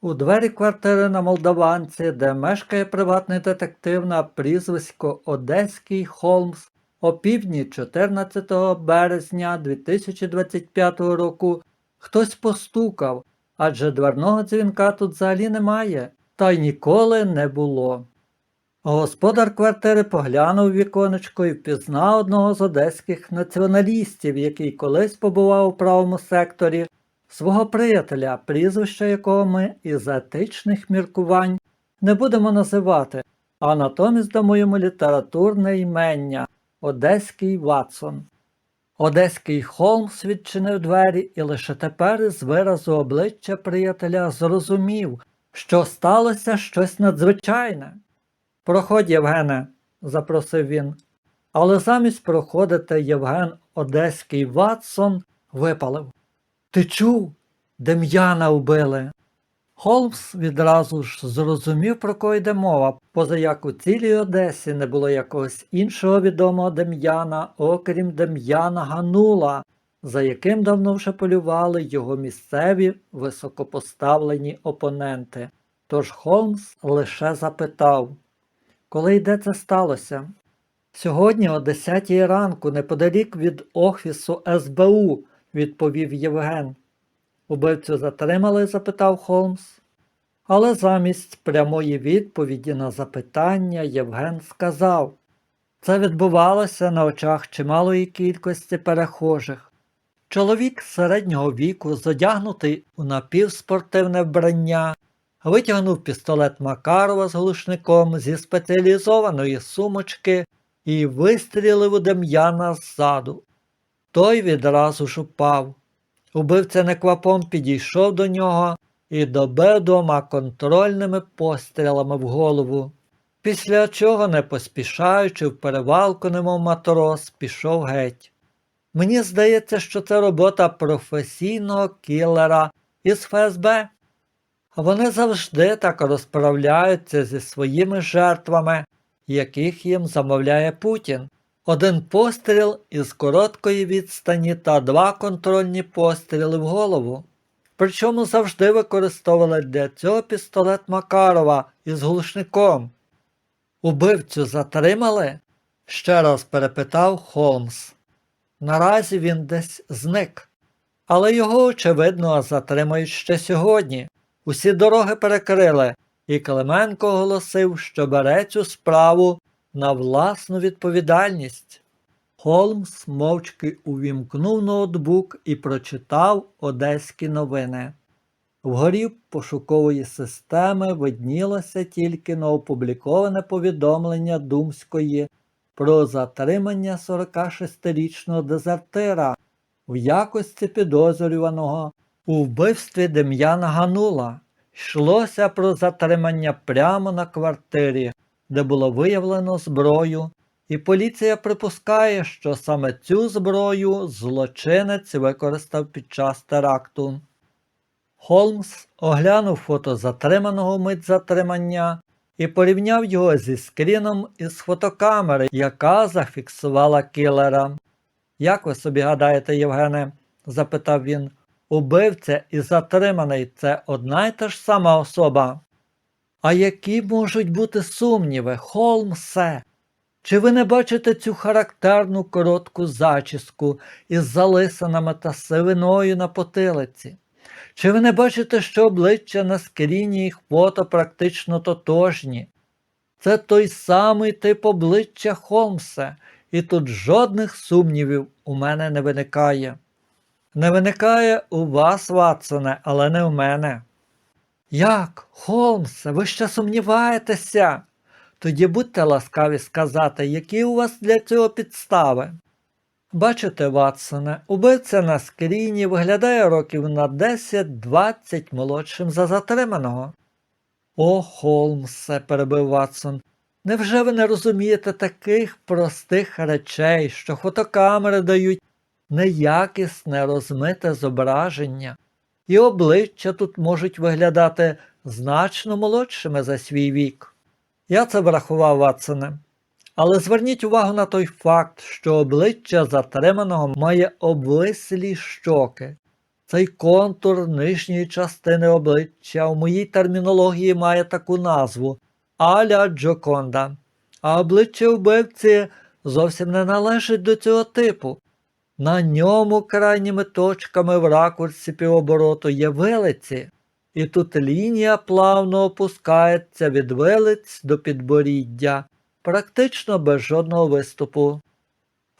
У двері квартири на Молдаванці, де мешкає приватний детектив на прізвисько Одеський Холмс, о півдні 14 березня 2025 року хтось постукав, адже дверного дзвінка тут взагалі немає, та й ніколи не було. Господар квартири поглянув віконечко і впізнав одного з одеських націоналістів, який колись побував у правому секторі, свого приятеля, прізвище якого ми із етичних міркувань не будемо називати, а натомість дамо йому літературне імення Одеський Ватсон. Одеський Холмс відчинив двері і лише тепер із виразу обличчя приятеля зрозумів, що сталося щось надзвичайне. Проходь, Євгене, запросив він. Але замість проходити Євген Одеський Ватсон випалив. Ти чув? Дем'яна вбили. Холмс відразу ж зрозумів, про кого йде мова, поза як у цілій Одесі не було якогось іншого відомого Дем'яна, окрім Дем'яна Ганула, за яким давно вже полювали його місцеві високопоставлені опоненти. Тож Холмс лише запитав, коли йде це сталося? Сьогодні о 10 ранку, неподалік від офісу СБУ, відповів Євген. Убивцю затримали? запитав Холмс. Але замість прямої відповіді на запитання Євген сказав це відбувалося на очах чималої кількості перехожих. Чоловік середнього віку, зодягнутий у напівспортивне вбрання, витягнув пістолет Макарова з глушником зі спеціалізованої сумочки і вистрілив у Дем'яна ззаду. Той відразу ж упав. Убивця неквапом підійшов до нього і добив двома контрольними пострілами в голову, після чого, не поспішаючи в перевалку, немов матрос, пішов геть. Мені здається, що це робота професійного кілера із ФСБ. Вони завжди так розправляються зі своїми жертвами, яких їм замовляє Путін. Один постріл із короткої відстані та два контрольні постріли в голову. Причому завжди використовували для цього пістолет Макарова із глушником. Убивцю затримали? ще раз перепитав Холмс. Наразі він десь зник. Але його, очевидно, затримають ще сьогодні. Усі дороги перекрили, і Клименко оголосив, що бере цю справу на власну відповідальність. Холмс мовчки увімкнув ноутбук і прочитав одеські новини. Вгорі пошукової системи виднілося тільки новопубліковане повідомлення Думської про затримання 46-річного дезертира в якості підозрюваного у вбивстві Дем'яна Ганула. Йшлося про затримання прямо на квартирі, де було виявлено зброю, і поліція припускає, що саме цю зброю злочинець використав під час теракту. Холмс оглянув фото затриманого мить затримання і порівняв його зі скріном із фотокамери, яка зафіксувала кілера. Як ви собі гадаєте, Євгене? запитав він. Убивця і затриманий це одна й та ж сама особа. А які можуть бути сумніви, Холмсе? Чи ви не бачите цю характерну коротку зачіску із залисанами та сивиною на потилиці? Чи ви не бачите, що обличчя на скріні їх фото практично тотожні? Це той самий тип обличчя Холмса, і тут жодних сумнівів у мене не виникає. Не виникає у вас, Ватсоне, але не в мене. Як, Холмсе, ви ще сумніваєтеся? Тоді будьте ласкаві сказати, які у вас для цього підстави. Бачите, Ватсоне, убивця на скріні виглядає років на 10-20 молодшим за затриманого. О, Холмсе, перебив Ватсон, невже ви не розумієте таких простих речей, що фотокамери дають неякісне розмите зображення, і обличчя тут можуть виглядати значно молодшими за свій вік? Я це врахував, Ватсоне. Але зверніть увагу на той факт, що обличчя затриманого має обвислі щоки, Цей контур нижньої частини обличчя в моїй термінології має таку назву Аля Джоконда. А обличчя вбивці зовсім не належить до цього типу. На ньому крайніми точками в ракурсі півобороту є вилиці, і тут лінія плавно опускається від вилиць до підборіддя, практично без жодного виступу.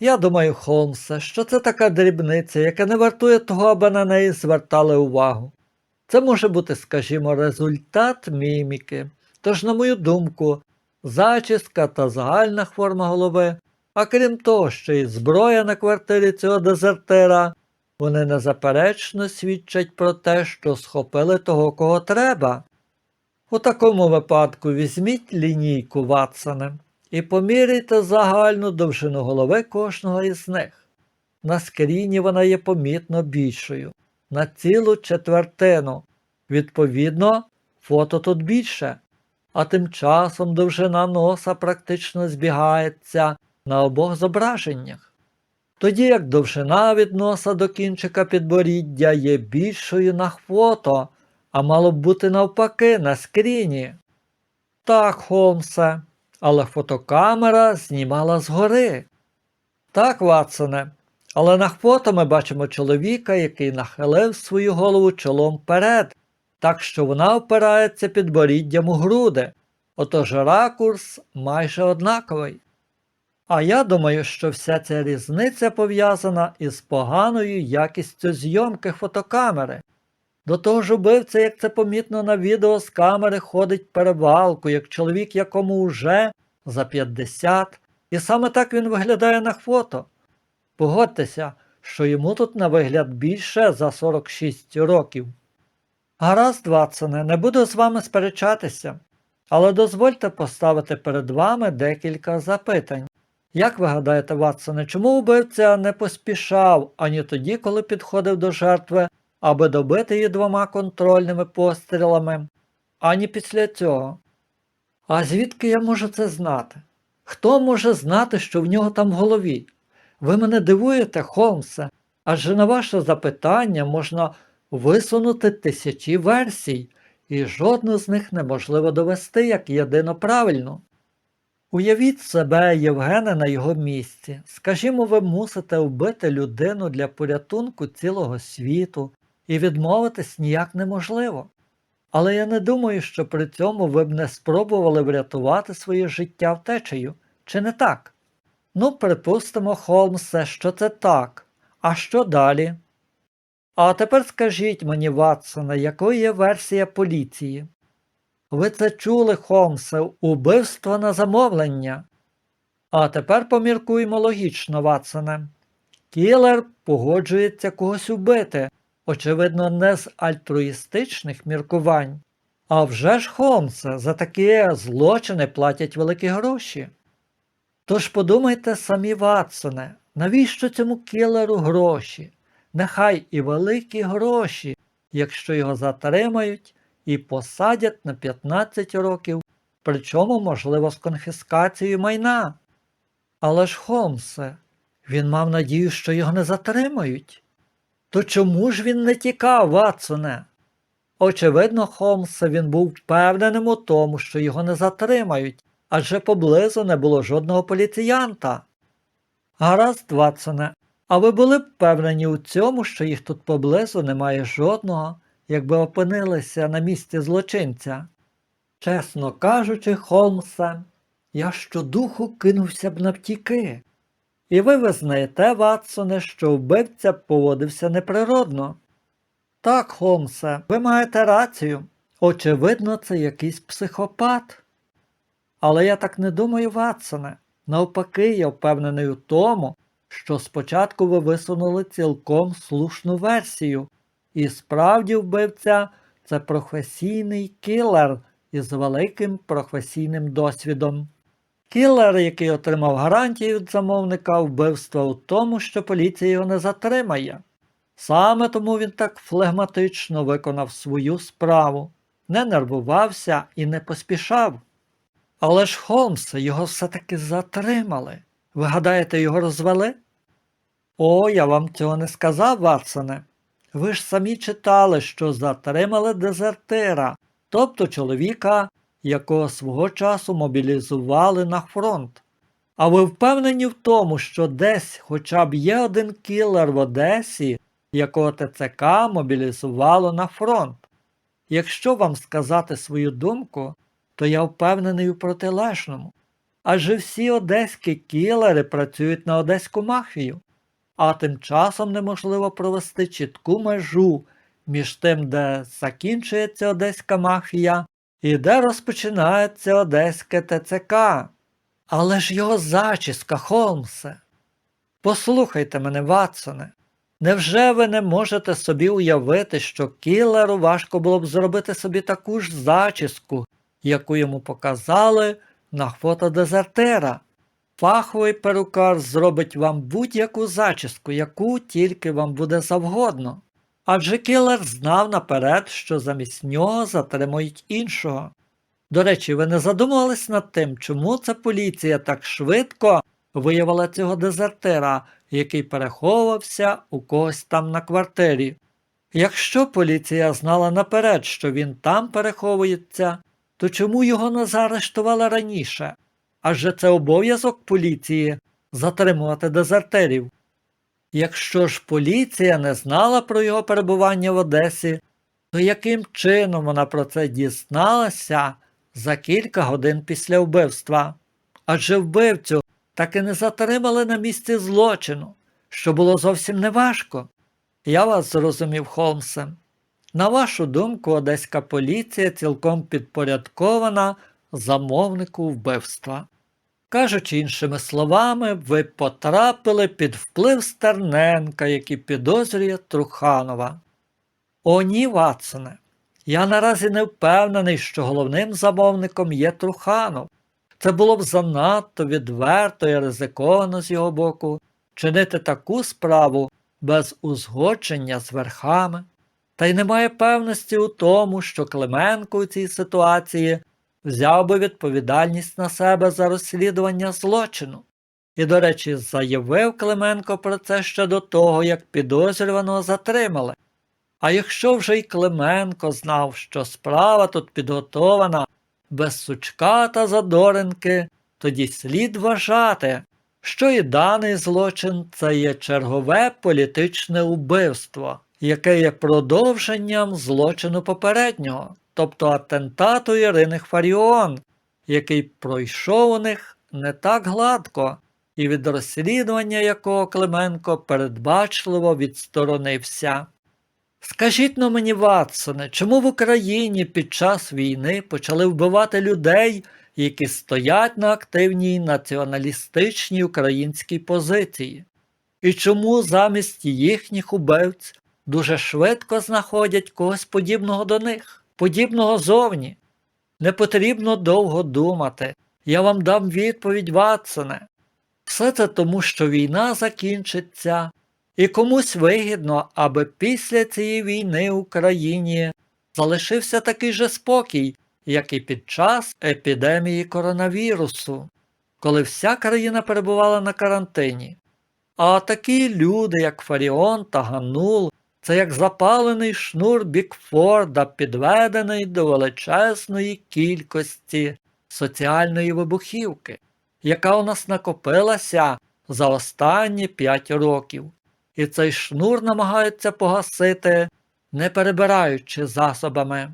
Я думаю, Холмсе, що це така дрібниця, яка не вартує того, аби на неї звертали увагу. Це може бути, скажімо, результат міміки. Тож, на мою думку, зачіска та загальна форма голови, а крім того, що і зброя на квартирі цього дезертира, вони незаперечно свідчать про те, що схопили того, кого треба. У такому випадку візьміть лінійку Ватсоне і поміряйте загальну довжину голови кожного із них. На скріні вона є помітно більшою, на цілу четвертину. Відповідно, фото тут більше, а тим часом довжина носа практично збігається на обох зображеннях. Тоді як довжина від носа до кінчика підборіддя є більшою на фото, а мало б бути навпаки на скріні. Так, Холмсе, але фотокамера знімала згори. Так, Ватсоне, але на фото ми бачимо чоловіка, який нахилив свою голову чолом вперед, так що вона опирається підборіддям у груди, отож ракурс майже однаковий. А я думаю, що вся ця різниця пов'язана із поганою якістю зйомки фотокамери. До того ж убивця, як це помітно на відео з камери, ходить перевалку, як чоловік, якому вже за 50, і саме так він виглядає на фото. Погодьтеся, що йому тут на вигляд більше за 46 років. Гаразд, Ватсоне, не буду з вами сперечатися, але дозвольте поставити перед вами декілька запитань. Як ви гадаєте, Ватсоне, чому вбивця не поспішав ані тоді, коли підходив до жертви, аби добити її двома контрольними пострілами, ані після цього? А звідки я можу це знати? Хто може знати, що в нього там в голові? Ви мене дивуєте, Холмсе, адже на ваше запитання можна висунути тисячі версій, і жодну з них неможливо довести як єдино правильну. Уявіть себе, Євгене, на його місці. Скажімо, ви мусите вбити людину для порятунку цілого світу, і відмовитись ніяк неможливо. Але я не думаю, що при цьому ви б не спробували врятувати своє життя втечею, чи не так? Ну, припустимо, Холмсе, що це так. А що далі? А тепер скажіть мені, Ватсоне, якою є версія поліції? Ви це чули, Холмсе, убивство на замовлення. А тепер поміркуємо логічно, Ватсоне. Кілер погоджується когось убити, очевидно, не з альтруїстичних міркувань. А вже ж, Холмсе, за такі злочини платять великі гроші. Тож подумайте самі, Ватсоне, навіщо цьому кілеру гроші? Нехай і великі гроші, якщо його затримають і посадять на 15 років, причому, можливо, з конфіскацією майна. Але ж, Холмсе, він мав надію, що його не затримають. То чому ж він не тікав, Ватсоне? Очевидно, Холмсе він був впевненим у тому, що його не затримають, адже поблизу не було жодного поліціянта. Гаразд, Ватсоне, а ви були б впевнені у цьому, що їх тут поблизу немає жодного, якби опинилися на місці злочинця? Чесно кажучи, Холмсе, я щодуху кинувся б навтіки. І ви визнаєте, Ватсоне, що вбивця поводився неприродно. Так, Холмсе, ви маєте рацію. Очевидно, це якийсь психопат. Але я так не думаю, Ватсоне. Навпаки, я впевнений у тому, що спочатку ви висунули цілком слушну версію, і справді вбивця це професійний кілер із великим професійним досвідом. Кілер, який отримав гарантію від замовника вбивства у тому, що поліція його не затримає. Саме тому він так флегматично виконав свою справу, не нервувався і не поспішав. Але ж Холмса його все-таки затримали. Ви гадаєте, його розвели? О, я вам цього не сказав, Ватсоне. Ви ж самі читали, що затримали дезертира, тобто чоловіка, якого свого часу мобілізували на фронт. А ви впевнені в тому, що десь хоча б є один кілер в Одесі, якого ТЦК мобілізувало на фронт? Якщо вам сказати свою думку, то я впевнений у протилежному. Адже всі одеські кілери працюють на одеську мафію, а тим часом неможливо провести чітку межу між тим, де закінчується одеська мафія і де розпочинається одеське ТЦК. Але ж його зачіска, Холмсе. Послухайте мене, Ватсоне. Невже ви не можете собі уявити, що кілеру важко було б зробити собі таку ж зачіску, яку йому показали на фото дезертера? Фаховий перукар зробить вам будь-яку зачіску, яку тільки вам буде завгодно. Адже кілер знав наперед, що замість нього затримують іншого. До речі, ви не задумувались над тим, чому ця поліція так швидко виявила цього дезертира, який переховувався у когось там на квартирі. Якщо поліція знала наперед, що він там переховується, то чому його не заарештували раніше? Адже це обов'язок поліції затримувати дезертерів. Якщо ж поліція не знала про його перебування в Одесі, то яким чином вона про це дізналася за кілька годин після вбивства? Адже вбивцю так і не затримали на місці злочину, що було зовсім неважко. Я вас зрозумів, Холмсе. На вашу думку, одеська поліція цілком підпорядкована замовнику вбивства. Кажучи іншими словами, ви потрапили під вплив Стерненка, який підозрює Труханова. О, ні, Ватсоне. Я наразі не впевнений, що головним замовником є Труханов. Це було б занадто відверто і ризиковано з його боку чинити таку справу без узгодження з верхами. Та й немає певності у тому, що Клименко у цій ситуації взяв би відповідальність на себе за розслідування злочину. І, до речі, заявив Клименко про це ще до того, як підозрюваного затримали. А якщо вже й Клименко знав, що справа тут підготована без сучка та задоринки, тоді слід вважати, що і даний злочин це є чергове політичне убивство, яке є продовженням злочину попереднього, тобто атентату Ірини Фаріон, який пройшов у них не так гладко, і від розслідування якого Клименко передбачливо відсторонився. Скажіть но мені, Ватсоне, чому в Україні під час війни почали вбивати людей, які стоять на активній націоналістичній українській позиції? І чому замість їхніх убивць дуже швидко знаходять когось подібного до них, подібного зовні? Не потрібно довго думати. Я вам дам відповідь, Ватсоне. Все це тому, що війна закінчиться, і комусь вигідно, аби після цієї війни в Україні залишився такий же спокій, як і під час епідемії коронавірусу, коли вся країна перебувала на карантині. А такі люди, як Фаріон та Ганул, це як запалений шнур Бікфорда, підведений до величезної кількості соціальної вибухівки, яка у нас накопилася за останні 5 років і цей шнур намагаються погасити, не перебираючи засобами.